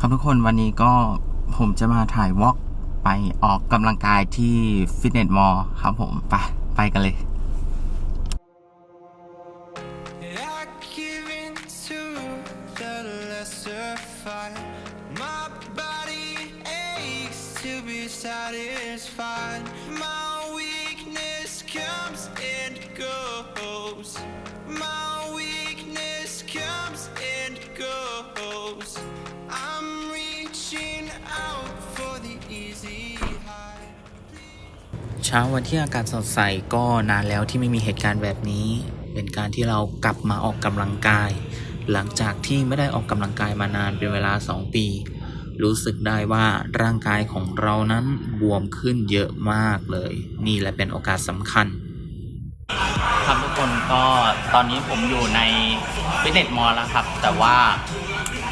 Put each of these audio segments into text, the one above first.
ครับทุกคนวันนี้ก็ผมจะมาถ่ายวอล์กไปออกกำลังกายที่ฟิตเนสมอลล์ครับผม ไป ไปกันเลย เช้าวันที่อากาศสดใสก็นานแล้วที่ไม่มีเหตุการณ์แบบนี้ เป็นการที่เรากลับมาออกกำลังกาย หลังจากที่ไม่ได้ออกกำลังกายมานานเป็นเวลา 2 ปี รู้สึกได้ว่าร่างกายของเรานั้นบวมขึ้นเยอะมากเลย นี่แหละเป็นโอกาสสำคัญ ครับทุกคนก็ตอนนี้ผมอยู่ในฟิตเนสมอลล์แล้วครับ แต่ว่า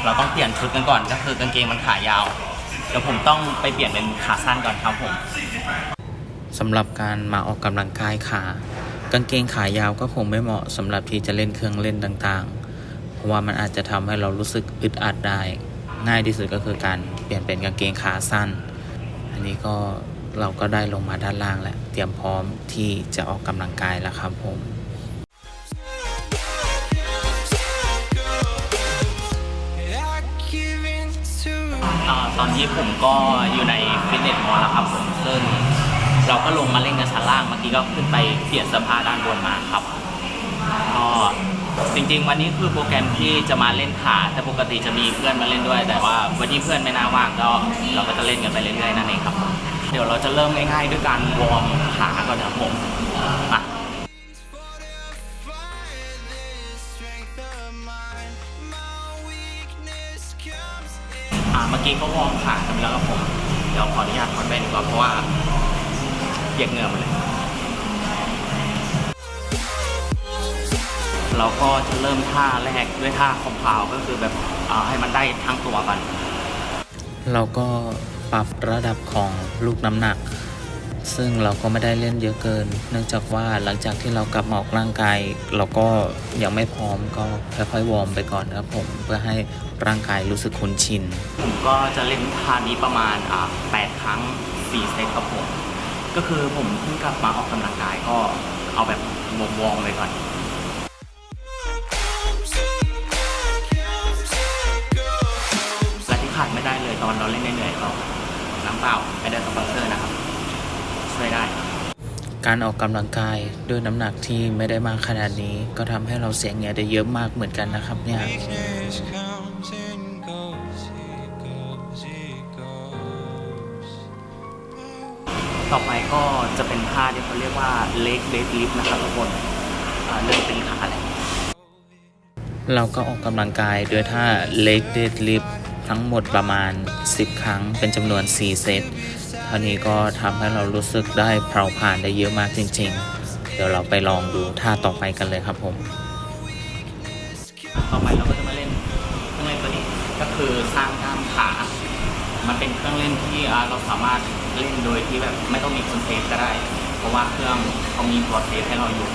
เราต้องเปลี่ยนชุดกันก่อน ก็คือกางเกงมันขายาวเดี๋ยวผมต้องไปเปลี่ยนเป็นขาสั้นก่อนครับผม สำหรับการมาออกกำลังกายขากางเกงขายาวก็คงไม่เหมาะสำหรับที่จะเล่นเครื่องเล่นต่างๆ เพราะว่ามันอาจจะทำให้เรารู้สึกอึดอัดได้ ง่ายที่สุดก็คือการเปลี่ยนเป็นกางเกงขาสั้น อันนี้ก็เราก็ได้ลงมาด้านล่างแล้วเตรียมพร้อมที่จะออกกำลังกายแล้วครับผมตอนนี้ผมก็อยู่ในฟิตเนสมอลล์แล้วครับผมซึ่ง เราก็ลงมาเล่นกันชั้นล่างเมื่อกี้ก็ขึ้นไปเปลี่ยนเสื้อผ้าด้านบนมาครับก็จริง ๆ วันนี้คือโปรแกรมที่จะมาเล่นขาแต่ปกติจะมีเพื่อนมาเล่นด้วย แต่ว่าวันนี้เพื่อนไม่น่าว่างก็ เราก็จะเล่นกันไปเรื่อยๆนั่นเองครับ เดี๋ยวเราจะเริ่มง่ายๆด้วยการวอร์มขาก่อนครับผมมาเมื่อกี้ก็วอร์มขากันไปแล้วครับผม เดี๋ยวขออนุญาตถอดแว่นดีกว่าเพราะว่า เปียกเหงื่อหมดเลย เราก็จะเริ่มท่าแรกด้วยท่าคอมพาวก็คือแบบเอาให้มันได้ทั้งตัวก่อนเราก็ปรับระดับของลูกน้ำหนัก ซึ่งเราก็ไม่ได้เล่นเยอะเกิน เนื่องจากว่าหลังจากที่เรากลับมาออกร่างกาย เราก็ยังไม่พร้อมก็ค่อยๆวอร์มไปก่อนครับผมเพื่อให้ร่างกายรู้สึกคุ้นชิน ผมก็จะเล่นท่านี้ประมาณอ่า8ครั้ง 4 เซตครับผม ก็คือผมเพิ่งกลับมาออกกำลังกายก็เอาแบบวอร์มๆไปก่อน และที่ขาดไม่ได้เลยตอนเราเล่นเหนื่อยๆก็น้ำเปล่าไม่ได้สปอนเซอร์นะครับ ช่วยได้ การออกกำลังกายด้วยน้ำหนักที่ไม่ได้มากขนาดนี้ ก็ทำให้เราเสียเหงื่อได้เยอะมากเหมือนกันนะครับเนี่ย ต่อไปก็จะเป็นท่าที่เขาเรียกว่าเล็กเดดลิฟนะครับทุกคนอ่าเริ่มเป็นขาแล้วเราก็ออกกำลังกายโดยท่า leg deadlift ทั้งหมดประมาณ 10 ครั้งเป็นจำนวน 4 เซตเท่านี้ก็ทำให้เรารู้สึกได้เผาผ่านได้เยอะมากจริง ๆ เดี๋ยวเราไปลองดูท่าต่อไปกันเลยครับผม ต่อไปเราก็จะมาเล่นเครื่องเล่นตัวนี้ก็คือสร้างกล้ามขา มันเป็นเครื่องเล่นที่อ่าเราสามารถเล่นโดยที่แบบไม่ต้องมีคนเซฟก็ได้ เพราะว่าเครื่องเขามีตัวเซฟให้เราอยู่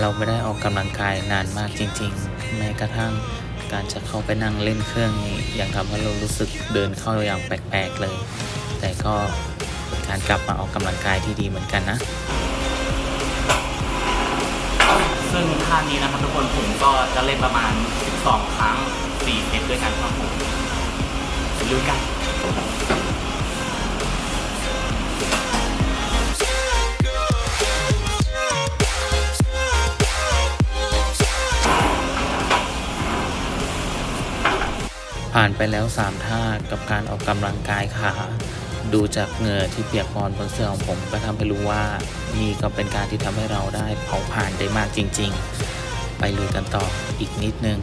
เราไม่ได้ออกกำลังกายนานมากจริง ๆ แม้กระทั่งการจะเข้าไปนั่งเล่นเครื่องนี้ยังทำให้เรารู้สึกเดินเข้าอย่างแปลกๆเลย แต่ก็เป็นการกลับมาออกกำลังกายที่ดีเหมือนกันนะ ซึ่งท่านี้นะครับทุกคนผมก็จะเล่นประมาณ 12 ครั้ง4เซตด้วยกันครับผม ไปดูกันผ่านไปแล้ว 3 ท่ากับการออกกำลังกายขาดูจากเหงื่อที่เปียกปอนบนเสื้อของผมก็ทำให้รู้ว่านี่ก็เป็นการที่ทำให้เราได้เผาผ่านได้มากจริง ๆ ไปลุยกันต่ออีกนิดนึง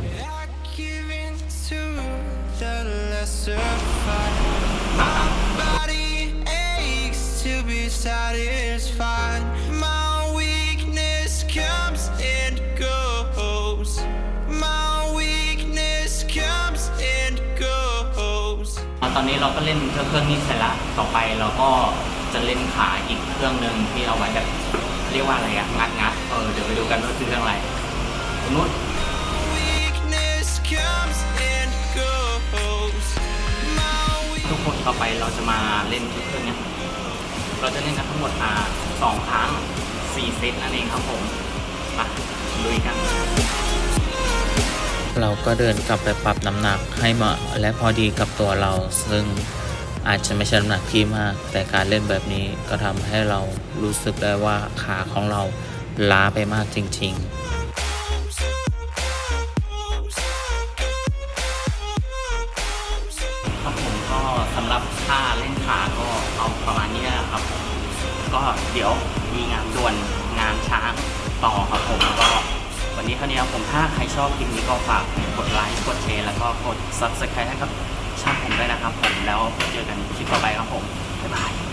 ตอนนี้เราก็เล่นเครื่องนี้เสร็จละต่อไปเราก็จะเล่นขาอีกเครื่องหนึ่งที่เอาไว้แบบเรียกว่าอะไรอะงัดงัดเออเดี๋ยวไปดูกันว่าคือเครื่องอะไรตรงนู้น Weakness comes and goes. ต่อไปเราจะมาเล่นชุดเครื่องเนี้ยเราจะเล่นกันทั้งหมดอ่าสองครั้งสี่เซตนั่นเองครับผมมาลุยกัน เราก็เดินกลับไปปรับน้ำหนักให้เหมาะและพอดีกับตัวเรา ซึ่งอาจจะไม่ใช่น้ำหนักที่มาก แต่การเล่นแบบนี้ก็ทำให้เรารู้สึกได้ว่าขาของเราล้าไปมากจริงๆครับผมก็สำหรับท่าเล่นขาก็เอาประมาณนี้นะครับ ก็เดี๋ยวมีงานด่วนงานช้างต่อครับผม นี้เท่านี้ครับผมถ้าใครชอบคลิปนี้ก็ฝากกดไลค์กดแชร์แล้วก็กด subscribe ให้กับช่องผมด้วยนะครับผมแล้วเจอกันคลิปต่อไปครับผมบ๊ายบาย